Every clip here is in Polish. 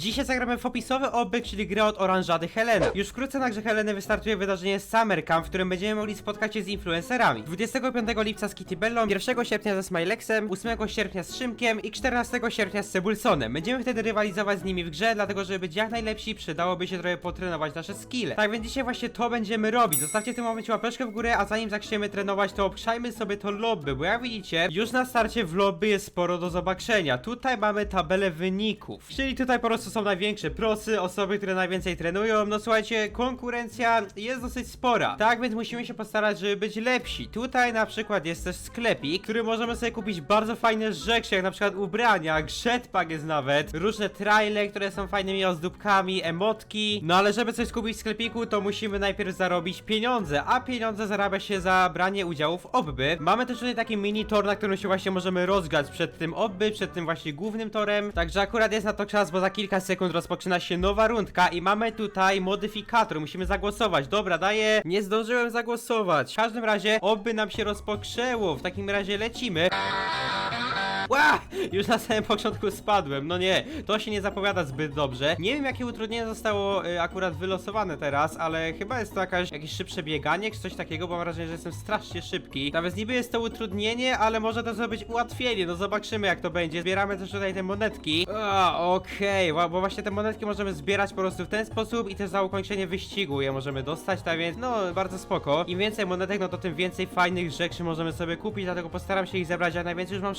Dzisiaj zagramy w opisowy obyk, czyli grę od Oranżady Helena. Już wkrótce na grze Heleny wystartuje wydarzenie Summer Camp, w którym będziemy mogli spotkać się z influencerami. 25 lipca z Kitty Bellą, 1 sierpnia ze Smilexem, 8 sierpnia z Szymkiem i 14 sierpnia z Cebulsonem. Będziemy wtedy rywalizować z nimi w grze, dlatego żeby być jak najlepsi przydałoby się trochę potrenować nasze skille. Tak więc dzisiaj właśnie to będziemy robić. Zostawcie w tym momencie łapeczkę w górę, a zanim zaczniemy trenować, to obszajmy sobie to lobby, bo jak widzicie, już na starcie w lobby jest sporo do zobaczenia. Tutaj mamy tabelę wyników, czyli tutaj po prostu są największe prosy, osoby, które najwięcej trenują. No słuchajcie, konkurencja jest dosyć spora. Tak więc musimy się postarać, żeby być lepsi. Tutaj na przykład jest też sklepik, który możemy sobie kupić bardzo fajne rzeczy, jak na przykład ubrania, jetpack jest nawet, różne traile, które są fajnymi ozdóbkami, emotki. No ale żeby coś skupić w sklepiku, to musimy najpierw zarobić pieniądze, a pieniądze zarabia się za branie udziału w obby. Mamy też tutaj taki mini tor, na którym się właśnie możemy rozgrać przed tym obby, przed tym właśnie głównym torem. Także akurat jest na to czas, bo za kilka sekund rozpoczyna się nowa rundka i mamy tutaj modyfikator. Musimy zagłosować. Dobra, daję. Nie zdążyłem zagłosować. W każdym razie obby nam się rozpoczęło. W takim razie lecimy. Ła! Już na samym początku spadłem. No nie, to się nie zapowiada zbyt dobrze. Nie wiem, jakie utrudnienie zostało y, akurat wylosowane teraz, ale chyba jest to jakaś, jakieś szybsze bieganie, czy coś takiego, bo mam wrażenie, że jestem strasznie szybki. Nawet niby jest to utrudnienie, ale może to zrobić ułatwienie. No zobaczymy, jak to będzie. Zbieramy też tutaj te monetki. A, okej, wa- bo właśnie te monetki możemy zbierać po prostu w ten sposób i też za ukończenie wyścigu je możemy dostać, tak więc no, bardzo spoko. Im więcej monetek, no to tym więcej fajnych rzeczy możemy sobie kupić, dlatego postaram się ich zebrać jak najwięcej. Już mam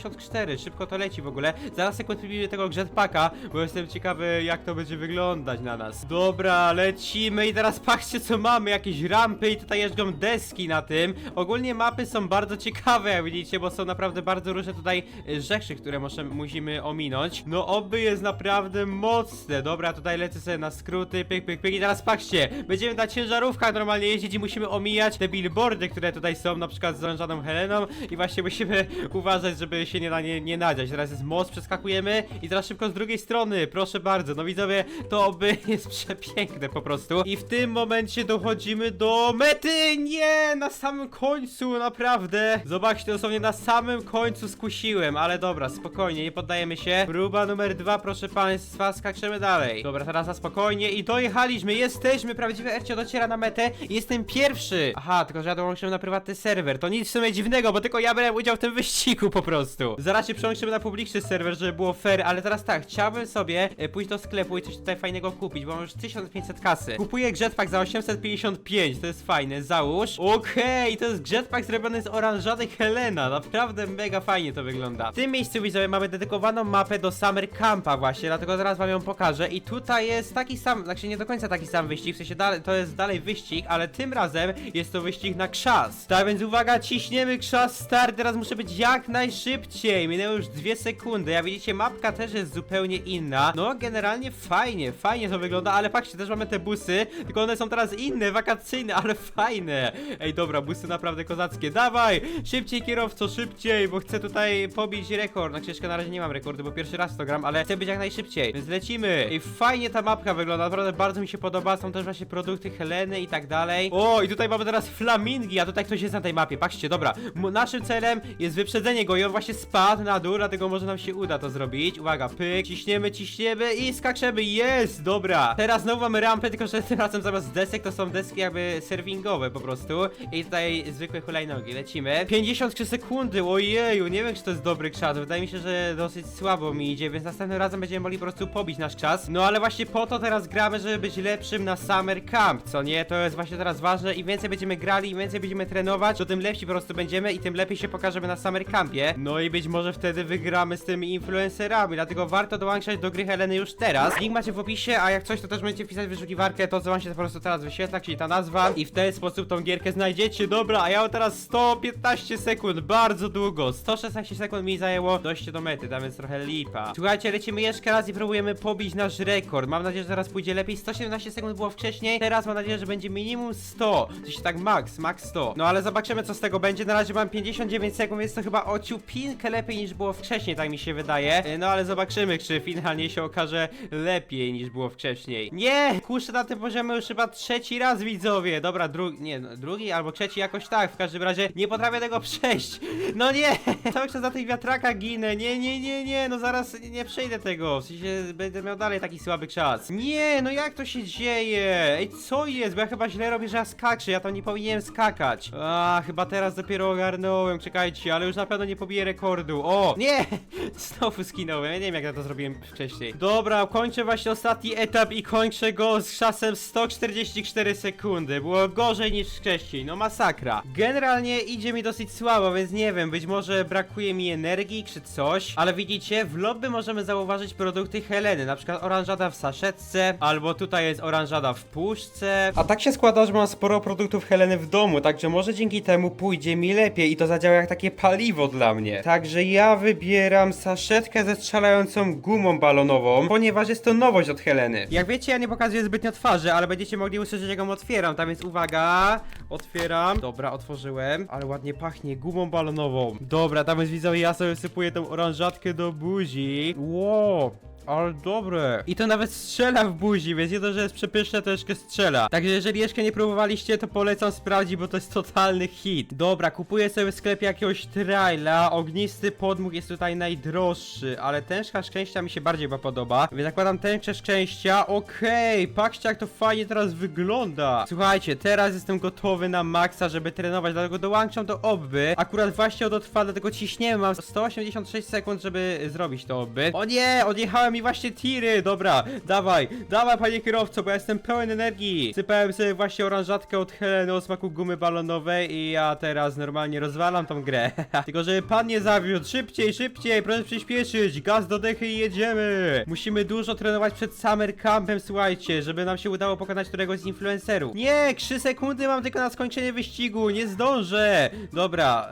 684, szybko to leci w ogóle. Zaraz sobie kupimy tego jetpacka, bo jestem ciekawy jak to będzie wyglądać na nas. Dobra, lecimy i teraz patrzcie co mamy, jakieś rampy i tutaj jeżdżą deski na tym. Ogólnie mapy są bardzo ciekawe, jak widzicie, bo są naprawdę bardzo różne tutaj y, rzeczy, które muszę, musimy ominąć. No oby jest naprawdę mocne. Dobra, tutaj lecę sobie na skróty, pyk, pyk, pyk i teraz patrzcie, będziemy na ciężarówkach normalnie jeździć i musimy omijać te billboardy, które tutaj są, na przykład z Heleną i właśnie musimy uważać, żeby się nie na nie, nie nadziać. Teraz jest most, przeskakujemy i teraz szybko z drugiej strony, proszę bardzo. No widzowie, to oby jest przepiękne po prostu. I w tym momencie dochodzimy do mety! Nie! Na samym końcu, naprawdę! Zobaczcie, dosłownie na samym końcu skusiłem, ale dobra, spokojnie, nie poddajemy się. Próba numer dwa, proszę państwa, skaczemy dalej. Dobra, teraz na spokojnie i dojechaliśmy, jesteśmy, prawdziwe Ercio dociera na metę jestem pierwszy. Aha, tylko że ja dołączyłem na prywatny serwer, to nic w sumie dziwnego, bo tylko ja brałem udział w tym wyścigu po prostu. Zaraz się przełączymy na publiczny serwer, żeby było fair, ale teraz tak, chciałbym sobie e, pójść do sklepu i coś tutaj fajnego kupić, bo mam już 1500 kasy. Kupuję jetpack za 855, to jest fajne, załóż. Okej, to jest jetpack zrobiony z oranżady Helena, naprawdę mega fajnie to wygląda. W tym miejscu widzowie mamy dedykowaną mapę do Summer Campa właśnie, dlatego zaraz wam ją pokażę i tutaj jest taki sam, znaczy nie do końca taki sam wyścig, w sensie dalej, to jest dalej wyścig, ale tym razem jest to wyścig na krzas. Tak więc uwaga, ciśniemy krzas start, teraz muszę być jak najszybciej, minęły już dwie sekundy, jak widzicie mapka też jest zupełnie inna, no generalnie fajnie, fajnie to wygląda, ale patrzcie, też mamy te busy, tylko one są teraz inne, wakacyjne, ale fajne. Ej dobra, busy naprawdę kozackie, dawaj, szybciej kierowco, szybciej, bo chcę tutaj pobić rekord, na ścieżkę na razie nie mam rekordu, bo pierwszy raz to gram, ale chcę być jak najszybciej, więc lecimy. Ej, fajnie ta mapka wygląda, naprawdę bardzo mi się podoba, są też właśnie produkty Heleny i tak dalej. O, i tutaj mamy teraz flamingi, a tutaj ktoś jest na tej mapie, patrzcie, dobra, naszym celem jest wyprzedzenie go i on właśnie spadł na dół, dlatego może nam się uda to zrobić. Uwaga, pyk, ciśniemy, ciśniemy i skaczemy, jest, dobra. Teraz znowu mamy rampę, tylko że tym razem zamiast desek to są deski jakby serwingowe po prostu. I tutaj zwykłe hulajnogi, lecimy. 53 sekundy, ojeju, nie wiem czy to jest dobry czas, wydaje mi się, że dosyć słabo mi idzie, więc następnym razem będziemy mogli po prostu pobić nasz czas. No ale właśnie po to teraz gramy, żeby być lepszym na Summer Camp, co nie? To jest właśnie teraz ważne, im więcej będziemy grali, im więcej będziemy trenować, to tym lepsi po prostu będziemy i tym lepiej się pokażemy na Summer Campie. No i być może wtedy wygramy z tymi influencerami, dlatego warto dołączać do gry Heleny już teraz. Link macie w opisie, a jak coś to też będziecie wpisać w wyszukiwarkę to, co wam się po prostu teraz wyświetla, czyli ta nazwa i w ten sposób tą gierkę znajdziecie. Dobra, a ja mam teraz 115 sekund, bardzo długo. 116 sekund mi zajęło dojście do mety, tam jest trochę lipa. Słuchajcie, lecimy jeszcze raz i próbujemy pobić nasz rekord. Mam nadzieję, że zaraz pójdzie lepiej. 117 sekund było wcześniej, teraz mam nadzieję, że będzie minimum 100. Coś tak max, max 100. No ale zobaczymy, co z tego będzie. Na razie mam 59 sekund, więc to chyba ociupinsko odrobinkę lepiej niż było wcześniej, tak mi się wydaje. E, No ale zobaczymy, czy finalnie się okaże lepiej niż było wcześniej. Nie! Kuszę na tym poziomie już chyba trzeci raz, widzowie. Dobra, drugi, nie, no, drugi albo trzeci jakoś tak. W każdym razie nie potrafię tego przejść. No nie! Cały czas na tych wiatrakach ginę. Nie, nie, nie, nie, no zaraz nie przejdę tego. W sensie będę miał dalej taki słaby czas. Nie, no jak to się dzieje? Ej, co jest? Bo ja chyba źle robię, że ja skaczę. Ja tam nie powinienem skakać. A, chyba teraz dopiero ogarnąłem. Czekajcie, ale już na pewno nie pobiję rekordu. O, nie! Znowu skinąłem. Ja nie wiem, jak ja to zrobiłem wcześniej. Dobra, kończę właśnie ostatni etap i kończę go z czasem 144 sekundy. Było gorzej niż wcześniej. No masakra. Generalnie idzie mi dosyć słabo, więc nie wiem, być może brakuje mi energii czy coś. Ale widzicie, w lobby możemy zauważyć produkty Heleny. Na przykład oranżada w saszetce, albo tutaj jest oranżada w puszce. A tak się składa, że mam sporo produktów Heleny w domu, także może dzięki temu pójdzie mi lepiej i to zadziała jak takie paliwo dla mnie. Także ja wybieram saszetkę ze strzelającą gumą balonową, ponieważ jest to nowość od Heleny. Jak wiecie, ja nie pokazuję zbytnio twarzy, ale będziecie mogli usłyszeć, jak ją otwieram. Tam jest uwaga, otwieram. Dobra, otworzyłem, ale ładnie pachnie gumą balonową. Dobra, tam jest widzowie, ja sobie sypuję tą oranżatkę do buzi. Wow. Ale dobre. I to nawet strzela w buzi, więc to, że jest przepyszne, to jeszcze strzela. Także jeżeli jeszcze nie próbowaliście, to polecam sprawdzić, bo to jest totalny hit. Dobra, kupuję sobie w sklepie jakiegoś traila. Ognisty podmuch jest tutaj najdroższy, ale tężka szczęścia mi się bardziej chyba podoba. Więc zakładam tęczę szczęścia. Okej, patrzcie jak to fajnie teraz wygląda. Słuchajcie, teraz jestem gotowy na maksa, żeby trenować, dlatego dołączam do obby. Akurat właśnie odotrwa, dlatego ciśniemy. Mam 186 sekund, żeby zrobić to obby. O nie, mi właśnie tiry. Dobra, dawaj, dawaj panie kierowco, bo ja jestem pełen energii. Sypałem sobie właśnie oranżatkę od Heleny o smaku gumy balonowej i ja teraz normalnie rozwalam tą grę. Tylko żeby pan nie zawiódł. Szybciej, szybciej, proszę przyspieszyć. Gaz do dechy i jedziemy. Musimy dużo trenować przed summer campem, słuchajcie, żeby nam się udało pokonać któregoś z influencerów. Nie, 3 sekundy mam tylko na skończenie wyścigu, nie zdążę. Dobra,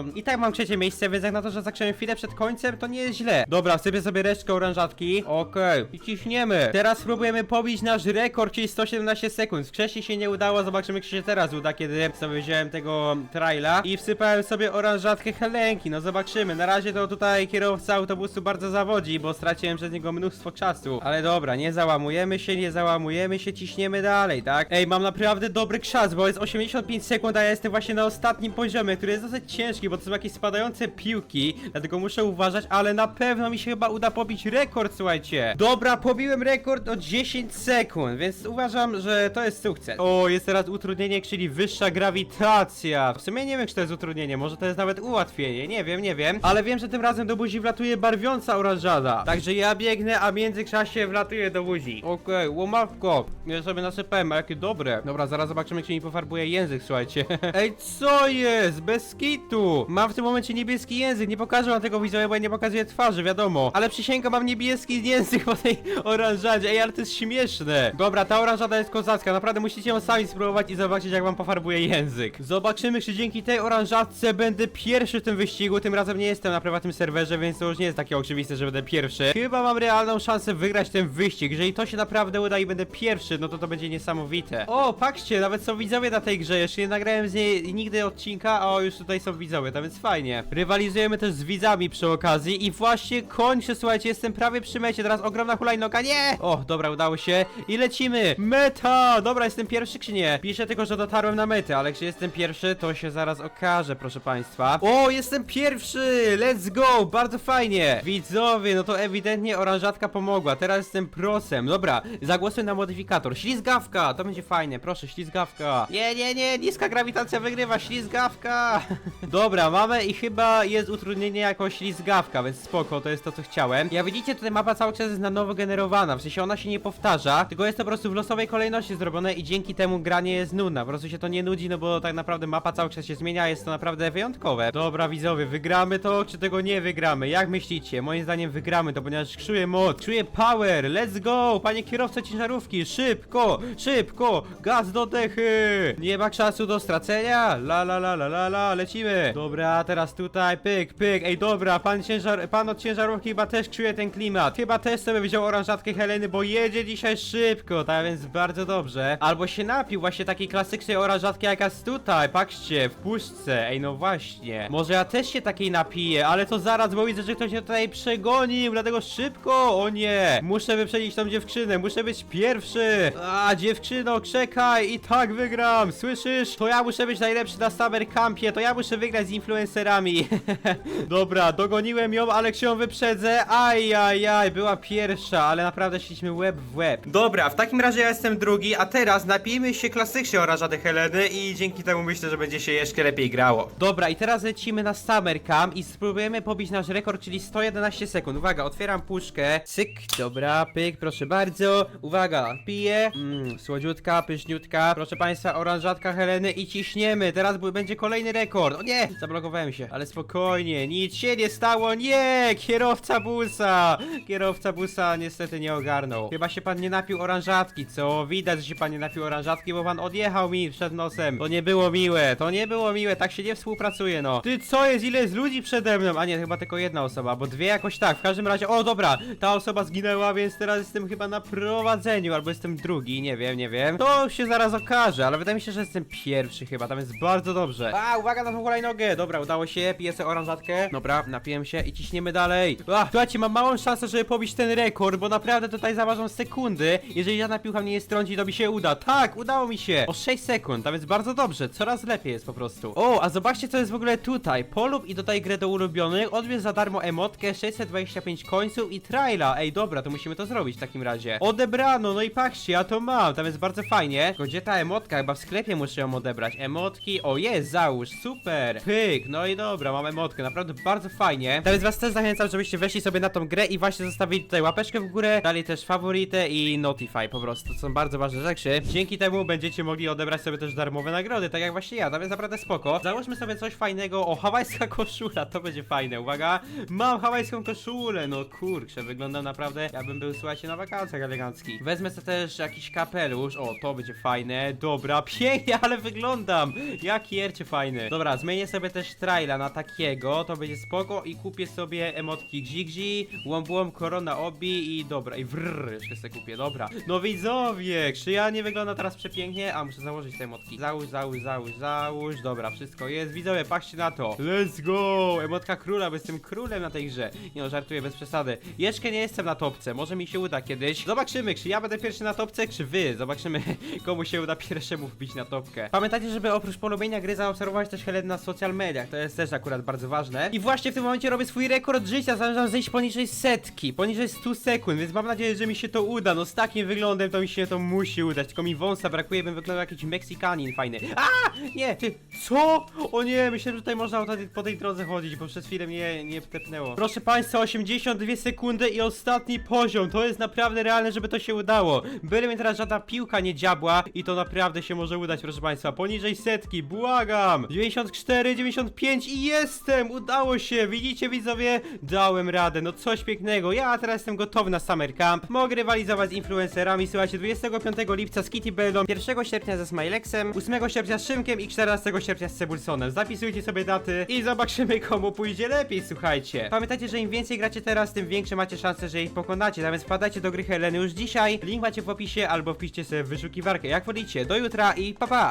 em, i tak mam trzecie miejsce, więc jak na to, że zacząłem chwilę przed końcem, to nie jest źle. Dobra, sypię sobie resztkę oranżatki. Okej, i ciśniemy. Teraz spróbujemy pobić nasz rekord, czyli 117 sekund. Wcześniej się nie udało, zobaczymy, czy się teraz uda, kiedy sobie wziąłem tego traila i wsypałem sobie oranżatkę Helenki. No zobaczymy. Na razie to tutaj kierowca autobusu bardzo zawodzi, bo straciłem przez niego mnóstwo czasu. Ale dobra, nie załamujemy się, nie załamujemy się, ciśniemy dalej, tak? Ej, mam naprawdę dobry czas, bo jest 85 sekund, a ja jestem właśnie na ostatnim poziomie, który jest dosyć ciężki, bo to są jakieś spadające piłki, dlatego muszę uważać, ale na pewno mi się chyba uda pobić rekord, słuchajcie. Dobra, pobiłem rekord o 10 sekund, więc uważam, że to jest sukces. O, jest teraz utrudnienie, czyli wyższa grawitacja. W sumie nie wiem, czy to jest utrudnienie, może to jest nawet ułatwienie, nie wiem, nie wiem, ale wiem, że tym razem do buzi wlatuje barwiąca oranżada. Także ja biegnę, a w międzyczasie wlatuje do buzi. Okej, łomawko. Ja sobie nasypałem, a jakie dobre. Dobra, zaraz zobaczymy, czy mi pofarbuje język, słuchajcie. Ej, co jest? Bez kitu. Mam w tym momencie niebieski język, nie pokażę wam tego widzowie, bo ja nie pokazuję twarzy, wiadomo. Ale przysięgam, mam niebieski język po tej oranżadzie. Ej, ale to jest śmieszne. Dobra, ta oranżada jest kozacka, naprawdę musicie ją sami spróbować i zobaczyć, jak wam pofarbuje język. Zobaczymy, czy dzięki tej oranżadce będę pierwszy w tym wyścigu. Tym razem nie jestem na prywatnym serwerze, więc to już nie jest takie oczywiste, że będę pierwszy. Chyba mam realną szansę wygrać ten wyścig. Jeżeli to się naprawdę uda i będę pierwszy, no to to będzie niesamowite. O, patrzcie, nawet są widzowie na tej grze. Jeszcze nie nagrałem z niej nigdy odcinka, a już tutaj są widzowie, więc fajnie. Rywalizujemy też z widzami przy okazji i właśnie kończę, słuchajcie, jestem prawie przy mecie. Teraz ogromna hulajnoga, nie! O, dobra, udało się. I lecimy! Meta! Dobra, jestem pierwszy czy nie? Piszę tylko, że dotarłem na metę, ale czy jestem pierwszy, to się zaraz okaże, proszę państwa. O, jestem pierwszy! Let's go! Bardzo fajnie! Widzowie, no to ewidentnie oranżatka pomogła. Teraz jestem prosem. Dobra, zagłosuję na modyfikator. Ślizgawka! To będzie fajne, proszę, ślizgawka. Nie, nie, nie, niska grawitacja wygrywa, ślizgawka! Dobra, mamy i chyba jest utrudnienie jako ślizgawka, więc spoko, to jest to, co chciałem. Jak widzicie, tutaj mapa cały czas jest na nowo generowana, w sensie ona się nie powtarza, tylko jest to po prostu w losowej kolejności zrobione i dzięki temu granie jest nudna. Po prostu się to nie nudzi, no bo tak naprawdę mapa cały czas się zmienia, jest to naprawdę wyjątkowe. Dobra, widzowie, wygramy to, czy tego nie wygramy? Jak myślicie? Moim zdaniem wygramy to, ponieważ czuję moc, czuję power, let's go! Panie kierowco ciężarówki, szybko, szybko, gaz do dechy! Nie ma czasu do stracenia, la la la la la la, lecimy! Dobra, teraz tutaj, pyk, pyk, ej dobra, pan ciężar, pan od ciężarówki chyba też czuje ten klimat. Dobra, chyba też sobie wziął oranżatkę Heleny, bo jedzie dzisiaj szybko, tak więc bardzo dobrze. Albo się napił właśnie takiej klasycznej oranżatki jak jest tutaj, patrzcie, w puszce. Ej, no właśnie. Może ja też się takiej napiję, ale to zaraz, bo widzę, że ktoś mnie tutaj przegonił, dlatego szybko. O nie, muszę wyprzedzić tą dziewczynę, muszę być pierwszy. A, dziewczyno, czekaj, i tak wygram, słyszysz? To ja muszę być najlepszy na Summer Campie, to ja muszę wygrać z influencerami. Dobra, dogoniłem ją, ale ją wyprzedzę? Aj, aj, aj, była pierwsza, ale naprawdę szliśmy łeb w łeb. Dobra, w takim razie ja jestem drugi, a teraz napijmy się klasycznie oranżady Heleny i dzięki temu myślę, że będzie się jeszcze lepiej grało. Dobra, i teraz lecimy na Summer Camp i spróbujemy pobić nasz rekord, czyli 111 sekund. Uwaga, otwieram puszkę. Cyk, dobra, pyk, proszę bardzo. Uwaga, piję. Mmm, słodziutka, pyszniutka. Proszę państwa, oranżatka Heleny i ciśniemy. Teraz będzie kolejny rekord. O nie, zablokowałem się, ale spokojnie, nic się nie stało. Nie, kierowca busa. Kierowca busa niestety nie ogarnął. Chyba się pan nie napił oranżatki, co? Widać, że się pan nie napił oranżatki, bo pan odjechał mi przed nosem. To nie było miłe, to nie było miłe, tak się nie współpracuje, no. Ty, co jest? Ile jest ludzi przede mną? A nie, chyba tylko jedna osoba, bo dwie jakoś tak. W każdym razie, o dobra, ta osoba zginęła, więc teraz jestem chyba na prowadzeniu, albo jestem drugi, nie wiem, nie wiem. To się zaraz okaże, ale wydaje mi się, że jestem pierwszy chyba, tam jest bardzo dobrze. A, uwaga na tą hulajnogę, dobra, udało się, piję sobie oranżatkę. Dobra, napiłem się i ciśniemy dalej. A, słuchajcie, mam małą szansę, żeby pobić ten rekord, bo naprawdę tutaj zaważą sekundy. Jeżeli żadna piłka mnie nie strąci, to mi się uda. Tak, udało mi się. O 6 sekund, a więc bardzo dobrze, coraz lepiej jest po prostu. O, a zobaczcie, co jest w ogóle tutaj. Polub i dodaj grę do ulubionych, odbierz za darmo emotkę, 625 końców i traila. Ej, dobra, to musimy to zrobić w takim razie. Odebrano, no i patrzcie, ja to mam, tam jest bardzo fajnie. Tylko gdzie ta emotka? Chyba w sklepie muszę ją odebrać. Emotki, o jest, załóż, super. Pyk, no i dobra, mam emotkę, naprawdę bardzo fajnie. Teraz was też zachęcam, żebyście weszli sobie na tą grę i właśnie zostawili tutaj łapeczkę w górę, dali też faworytę i notify po prostu. To są bardzo ważne rzeczy. Dzięki temu będziecie mogli odebrać sobie też darmowe nagrody, tak jak właśnie ja, tam jest naprawdę spoko. Załóżmy sobie coś fajnego, o, hawajska koszula, to będzie fajne, uwaga. Mam hawajską koszulę, no kurczę, wygląda naprawdę, ja bym był, słuchajcie, na wakacjach eleganckich. Wezmę sobie też jakiś kapelusz, o, to będzie fajne, dobra, pięknie, ale wyglądam, jak jercie fajny. Dobra, zmienię sobie też traila na takiego, to będzie spoko i kupię sobie emotki Gzigzi, łomb korona obi i dobra, i wrrr, jeszcze sobie kupię, dobra. No widzowie, czy ja nie wygląda teraz przepięknie? A, muszę założyć te emotki. Załóż, załóż, załóż, załóż, dobra, wszystko jest, widzowie, patrzcie na to. Let's go, emotka króla, bo jestem królem na tej grze. Nie no, żartuję, bez przesady. Jeszcze nie jestem na topce, może mi się uda kiedyś. Zobaczymy, czy ja będę pierwszy na topce, czy wy. Zobaczymy, komu się uda pierwszemu wbić na topkę. Pamiętajcie, żeby oprócz polubienia gry zaobserwować też Helen na social mediach, to jest też akurat bardzo ważne. I właśnie w tym momencie robię swój rekord życia, zamierzam zejść poniżej setki, poniżej 100 sekund, więc mam nadzieję, że mi się to uda. No z takim wyglądem to mi się to musi udać, tylko mi wąsa brakuje, bym wyglądał jak jakiś Meksikanin fajny. A! Nie, ty, co? O nie, myślałem, że tutaj można po tej, drodze chodzić, bo przez chwilę mnie nie tepnęło. Proszę państwa, 82 sekundy i ostatni poziom, to jest naprawdę realne, żeby to się udało. Byle mnie teraz żadna piłka nie dziabła i to naprawdę się może udać, proszę państwa. Poniżej setki, błagam! 94, 95 i jestem! Udało się! Widzicie widzowie? Dałem radę, no coś pięknego. Ja teraz jestem gotowy na Summer Camp. Mogę rywalizować z influencerami. Słuchajcie, 25 lipca z Kitty Bellą, 1 sierpnia ze Smilexem, 8 sierpnia z Szymkiem i 14 sierpnia z Cebulsonem. Zapisujcie sobie daty i zobaczymy komu pójdzie lepiej, słuchajcie. Pamiętajcie, że im więcej gracie teraz, tym większe macie szanse, że ich pokonacie. Więc wpadajcie do gry Heleny już dzisiaj. Link macie w opisie albo wpiszcie sobie w wyszukiwarkę, jak wolicie. Do jutra i pa pa!